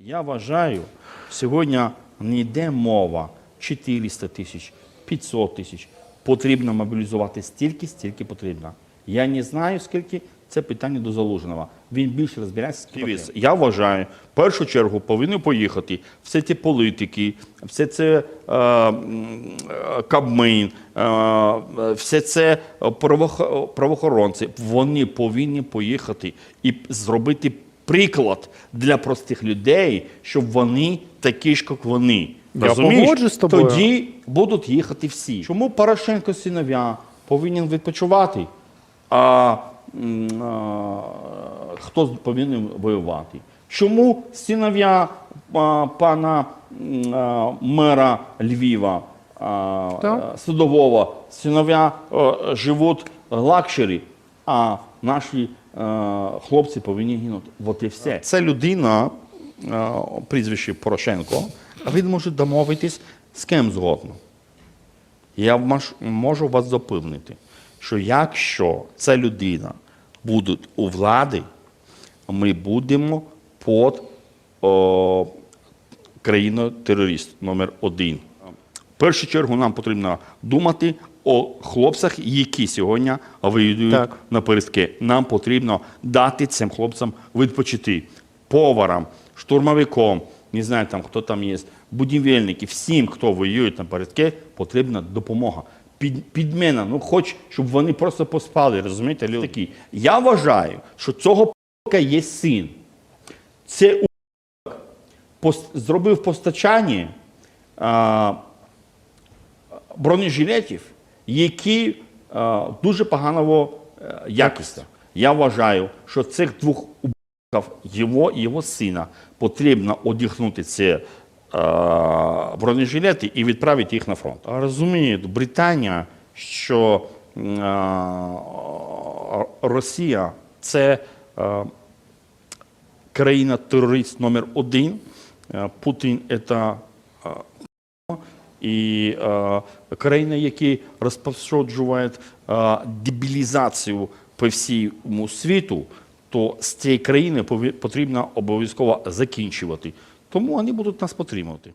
Я вважаю, сьогодні не йде мова 400 тисяч, 500 тисяч. Потрібно мобілізувати стільки, стільки потрібно. Я не знаю, скільки це питання до залужного. Він більше розбирається. з Я вважаю, в першу чергу повинні поїхати всі ті політики, все це е, е, Кабмін, е, все це правоох- правоохоронці. Вони повинні поїхати і зробити приклад для простих людей, щоб вони такі ж, як вони. Я Розумієш? з тобою. Тоді будуть їхати всі. Чому Порошенко синов'я повинен відпочивати, а, хто повинен воювати? Чому синов'я пана а, мера Львіва, а, Садового, синов'я а, живуть лакшері, а наші хлопці повинні гинути? От і все. Це людина, прізвище Порошенко, він може домовитись з ким згодно. Я можу вас запевнити, що якщо ця людина буде у владі, ми будемо під країною терорист номер один. В першу чергу нам потрібно думати о хлопцях, які сьогодні воюють Так. на передки. Нам потрібно дати цим хлопцям відпочити. Поварам, штурмовикам, не знаю там, хто там є, будівельники, всім, хто воює на передки, потрібна допомога. Під, підміна, ну хоч, щоб вони просто поспали, розумієте, люди такі. Я вважаю, що цього п***ка є син. Це у зробив постачання а, бронежилетів, які а, дуже поганого е, якості. Я вважаю, що цих двох убив його і його сина потрібно одягнути а, бронежилети і відправити їх на фронт. А розуміють, Британія, що м, Росія це. а, країна-терорист номер один. Е, Путін це е, і е, країни, які розповсюджують е, дебілізацію по всьому світу, то з цієї країни потрібно обов'язково закінчувати. Тому вони будуть нас підтримувати.